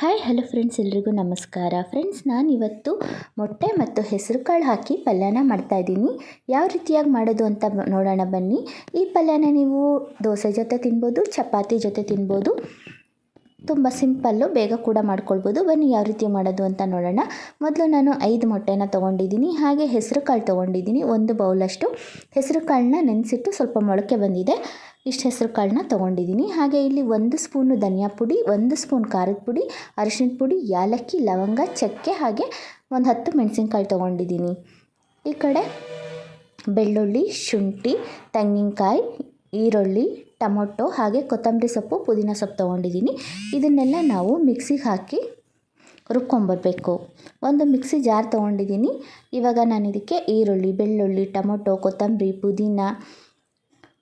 Hi hello friends ಎಲ್ರಿಗೂ ನಮಸ್ಕಾರ. Friends ನಾನು ಇವತ್ತು ಮೊಟ್ಟೆ ಮತ್ತು ಹೆಸರು ಕಾಳು ಹಾಕಿ ಪಲ್ಯನ ಮಾಡ್ತಾಯಿದ್ದೀನಿ ಯಾವ ರೀತಿಯಾಗಿ ಮಾಡೋದು ಅಂತ ನೋಡೋಣ ಬನ್ನಿ. ಈ ಪಲ್ಯನ ನೀವು ದೋಸೆ ಜೊತೆ ತಿನ್ಬೋದು, ಚಪಾತಿ ಜೊತೆ ತಿನ್ಬೋದು. ತುಂಬ ಸಿಂಪಲ್ಲು, ಬೇಗ ಕೂಡ ಮಾಡ್ಕೊಳ್ಬೋದು. ಬನ್ನಿ, ಯಾವ ರೀತಿ ಮಾಡೋದು ಅಂತ ನೋಡೋಣ. ಮೊದಲು ನಾನು ಐದು ಮೊಟ್ಟೆನ ತೊಗೊಂಡಿದ್ದೀನಿ. ಹಾಗೆ ಹೆಸರು ಕಾಳು ತೊಗೊಂಡಿದ್ದೀನಿ. ಒಂದು ಬೌಲಷ್ಟು. ಹೆಸರು ಕಾಳನ್ನ ನೆನೆಸಿಟ್ಟು ಸ್ವಲ್ಪ ಮೊಳಕೆ ಬಂದಿದೆ. ಇಷ್ಟು ಹೆಸರು ಕಾಳನ್ನ ತೊಗೊಂಡಿದ್ದೀನಿ ಹಾಗೆ ಇಲ್ಲಿ ಒಂದು ಸ್ಪೂನು ಧನಿಯಾ ಪುಡಿ, ಒಂದು ಸ್ಪೂನ್ ಖಾರದ ಪುಡಿ ಅರಿಶಿನ ಪುಡಿ, ಯಾಲಕ್ಕಿ, ಲವಂಗ, ಚಕ್ಕೆ ಹಾಗೆ ಒಂದು ಹತ್ತು ಮೆಣಸಿನ್ಕಾಯಿ ತೊಗೊಂಡಿದ್ದೀನಿ ಈ ಕಡೆ ಬೆಳ್ಳುಳ್ಳಿ, ಶುಂಠಿ, ತೆಂಗಿನಕಾಯಿ, ಈರುಳ್ಳಿ, ಟೊಮೊಟೊ ಹಾಗೆ ಕೊತ್ತಂಬರಿ ಸೊಪ್ಪು, ಪುದೀನ ಸೊಪ್ಪು ತೊಗೊಂಡಿದ್ದೀನಿ ಇದನ್ನೆಲ್ಲ ನಾವು ಮಿಕ್ಸಿಗೆ ಹಾಕಿ ರುಬ್ಕೊಂಬರ್ಬೇಕು. ಒಂದು ಮಿಕ್ಸಿ ಜಾರ್ ತೊಗೊಂಡಿದ್ದೀನಿ ಇವಾಗ ನಾನು ಇದಕ್ಕೆ ಈರುಳ್ಳಿ, ಬೆಳ್ಳುಳ್ಳಿ, ಟೊಮೊಟೊ, ಕೊತ್ತಂಬರಿ, ಪುದೀನ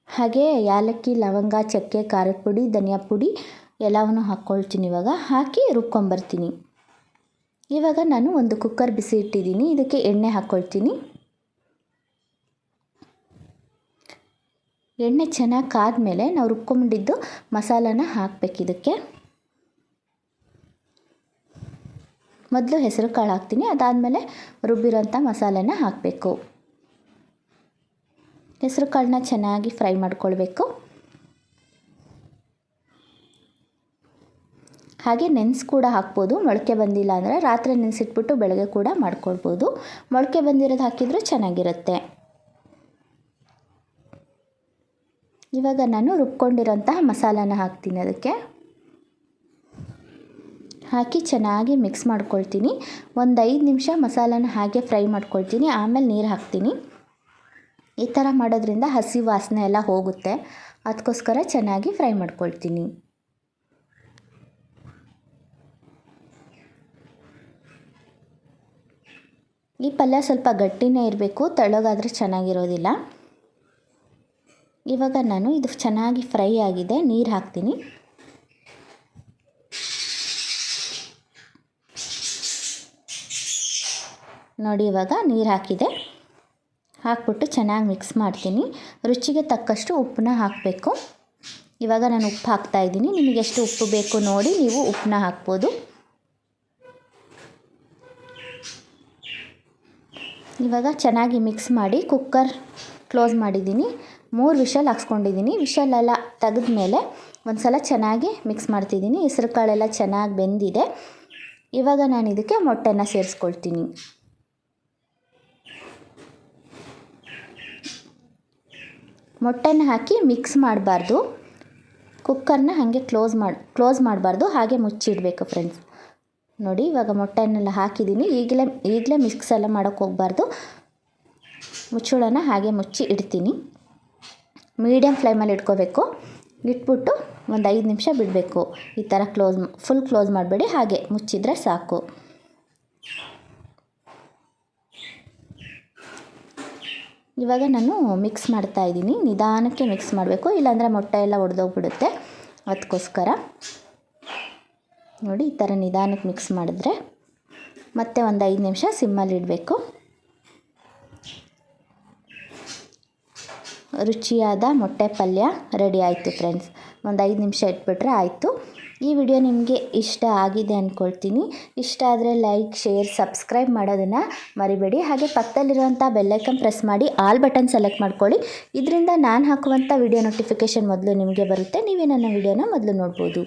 ಹಾಗೆ ಏಲಕ್ಕಿ ಲವಂಗ, ಚಕ್ಕೆ ಖಾರದ ಪುಡಿ ಧನಿಯಾ ಪುಡಿ ಎಲ್ಲವನ್ನು ಹಾಕ್ಕೊಳ್ತೀನಿ ಇವಾಗ. ಹಾಕಿ ರುಬ್ಕೊಂಬರ್ತೀನಿ. ಇವಾಗ ನಾನು ಒಂದು ಕುಕ್ಕರ್ ಬಿಸಿ ಇಟ್ಟಿದ್ದೀನಿ. ಇದಕ್ಕೆ ಎಣ್ಣೆ ಹಾಕ್ಕೊಳ್ತೀನಿ. ಎಣ್ಣೆ ಚೆನ್ನಾಗಿ ಕಾದ್ಮೇಲೆ ನಾವು ರುಬ್ಕೊಂಡಿದ್ದು ಮಸಾಲಾನ ಹಾಕ್ಬೇಕು ಇದಕ್ಕೆ. ಮೊದಲು ಹೆಸರು ಕಾಳು ಹಾಕ್ತೀನಿ. ಅದಾದಮೇಲೆ ರುಬ್ಬಿರೋಂಥ ಮಸಾಲೆನ ಹಾಕಬೇಕು. ಹೆಸರು ಕಾಳನ್ನ ಚೆನ್ನಾಗಿ ಫ್ರೈ ಮಾಡ್ಕೊಳ್ಬೇಕು. ಹಾಗೆ ನೆನೆಸಿ ಕೂಡ ಹಾಕ್ಬೋದು. ಮೊಳಕೆ ಬಂದಿಲ್ಲ ಅಂದರೆ ರಾತ್ರಿ ನೆನೆಸಿಟ್ಬಿಟ್ಟು ಬೆಳಗ್ಗೆ ಕೂಡ ಮಾಡ್ಕೊಳ್ಬೋದು. ಮೊಳಕೆ ಬಂದಿರೋದು ಹಾಕಿದರೂ ಚೆನ್ನಾಗಿರುತ್ತೆ. ಇವಾಗ ನಾನು ರುಬ್ಕೊಂಡಿರೋಂತಹ ಮಸಾಲಾನ ಹಾಕ್ತೀನಿ ಅದಕ್ಕೆ. ಹಾಕಿ ಚೆನ್ನಾಗಿ ಮಿಕ್ಸ್ ಮಾಡ್ಕೊಳ್ತೀನಿ. ಒಂದು ಐದು ನಿಮಿಷ ಮಸಾಲನ ಹಾಗೆ ಫ್ರೈ ಮಾಡ್ಕೊಳ್ತೀನಿ. ಆಮೇಲೆ ನೀರು ಹಾಕ್ತೀನಿ. ಈ ಥರ ಮಾಡೋದ್ರಿಂದ ಹಸಿ ವಾಸನೆ ಎಲ್ಲ ಹೋಗುತ್ತೆ. ಅದಕ್ಕೋಸ್ಕರ ಚೆನ್ನಾಗಿ ಫ್ರೈ ಮಾಡ್ಕೊಳ್ತೀನಿ. ಈ ಪಲ್ಯ ಸ್ವಲ್ಪ ಗಟ್ಟಿನೇ ಇರಬೇಕು, ತೆಳಗಾದರೆ ಚೆನ್ನಾಗಿರೋದಿಲ್ಲ. ಇವಾಗ ನಾನು ಇದು ಚೆನ್ನಾಗಿ ಫ್ರೈ ಆಗಿದೆ, ನೀರು ಹಾಕ್ತೀನಿ. ನೋಡಿ ಇವಾಗ ನೀರು ಹಾಕಿದೆ. ಹಾಕ್ಬಿಟ್ಟು ಚೆನ್ನಾಗಿ ಮಿಕ್ಸ್ ಮಾಡ್ತೀನಿ. ರುಚಿಗೆ ತಕ್ಕಷ್ಟು ಉಪ್ಪನ್ನ ಹಾಕಬೇಕು. ಇವಾಗ ನಾನು ಉಪ್ಪು ಹಾಕ್ತಾಯಿದ್ದೀನಿ ನಿಮಗೆ ಎಷ್ಟು ಉಪ್ಪು ಬೇಕು ನೋಡಿ ನೀವು ಉಪ್ಪನ್ನ ಹಾಕ್ಬೋದು. ಇವಾಗ ಚೆನ್ನಾಗಿ ಮಿಕ್ಸ್ ಮಾಡಿ ಕುಕ್ಕರ್ ಕ್ಲೋಸ್ ಮಾಡಿದ್ದೀನಿ. ಮೂರು ವಿಷಲ್ ಹಾಕ್ಸ್ಕೊಂಡಿದ್ದೀನಿ. ವಿಷಲೆಲ್ಲ ತೆಗೆದ ಮೇಲೆ ಒಂದು ಸಲ ಚೆನ್ನಾಗಿ ಮಿಕ್ಸ್ ಮಾಡ್ತಿದ್ದೀನಿ. ಹೆಸ್ರು ಕಾಳೆಲ್ಲ ಚೆನ್ನಾಗಿ ಬೆಂದಿದೆ. ಇವಾಗ ನಾನು ಇದಕ್ಕೆ ಮೊಟ್ಟೆನ ಸೇರಿಸ್ಕೊಳ್ತೀನಿ. ಮೊಟ್ಟೆನ ಹಾಕಿ ಮಿಕ್ಸ್ ಮಾಡಬಾರ್ದು. ಕುಕ್ಕರ್ನ ಹಾಗೆ ಕ್ಲೋಸ್ ಮಾಡಿ ಕ್ಲೋಸ್ ಮಾಡಬಾರ್ದು. ಹಾಗೆ ಮುಚ್ಚಿಡಬೇಕು ಫ್ರೆಂಡ್ಸ್ ನೋಡಿ, ಇವಾಗ ಮೊಟ್ಟೆನೆಲ್ಲ ಹಾಕಿದ್ದೀನಿ ಈಗಲೇ ಈಗಲೇ ಮಿಕ್ಸ್ ಎಲ್ಲ ಮಾಡೋಕ್ಕೆ ಹೋಗಬಾರ್ದು. ಮುಚ್ಚಳನ ಹಾಗೆ ಮುಚ್ಚಿ ಇಡ್ತೀನಿ. ಮೀಡಿಯಮ್ ಫ್ಲೇಮಲ್ಲಿ ಇಟ್ಕೋಬೇಕು. ಇಟ್ಬಿಟ್ಟು ಒಂದು ಐದು ನಿಮಿಷ ಬಿಡಬೇಕು. ಈ ಥರ ಕ್ಲೋಸ್ ಫುಲ್ ಕ್ಲೋಸ್ ಮಾಡಬೇಡಿ. ಹಾಗೆ ಮುಚ್ಚಿದ್ರೆ ಸಾಕು. ಇವಾಗ ನಾನು ಮಿಕ್ಸ್ ಮಾಡ್ತಾ ಇದ್ದೀನಿ. ನಿಧಾನಕ್ಕೆ ಮಿಕ್ಸ್ ಮಾಡಬೇಕು. ಇಲ್ಲಾಂದರೆ ಮೊಟ್ಟೆ ಎಲ್ಲ ಒಡೆದೋಗ್ಬಿಡುತ್ತೆ. ಅದಕ್ಕೋಸ್ಕರ ನೋಡಿ, ಈ ಥರ ನಿಧಾನಕ್ಕೆ ಮಿಕ್ಸ್ ಮಾಡಿದ್ರೆ ಮತ್ತೆ ಒಂದು ಐದು ನಿಮಿಷ ಸಿಮ್ಮಲ್ಲಿ ಇಡಬೇಕು. ರುಚಿಯಾದ ಮೊಟ್ಟೆ ಪಲ್ಯ ರೆಡಿ ಆಯಿತು ಫ್ರೆಂಡ್ಸ್ ಒಂದು ಐದು ನಿಮಿಷ ಇಟ್ಬಿಟ್ರೆ ಆಯಿತು. ಈ ವಿಡಿಯೋ ನಿಮಗೆ ಇಷ್ಟ ಆಗಿದೆ ಅಂದ್ಕೊಳ್ತೀನಿ. ಇಷ್ಟ ಆದರೆ ಲೈಕ್, ಶೇರ್, ಸಬ್ಸ್ಕ್ರೈಬ್ ಮಾಡೋದನ್ನು ಮರಿಬೇಡಿ. ಹಾಗೆ ಪಕ್ಕದಲ್ಲಿರುವಂಥ ಬೆಲ್ಲೈಕನ್ ಪ್ರೆಸ್ ಮಾಡಿ ಆಲ್ ಬಟನ್ ಸೆಲೆಕ್ಟ್ ಮಾಡ್ಕೊಳ್ಳಿ. ಇದರಿಂದ ನಾನು ಹಾಕುವಂಥ ವಿಡಿಯೋ ನೋಟಿಫಿಕೇಷನ್ ಮೊದಲು ನಿಮಗೆ ಬರುತ್ತೆ. ನೀವೇ ನನ್ನ ವಿಡಿಯೋನ ಮೊದಲು ನೋಡ್ಬೋದು.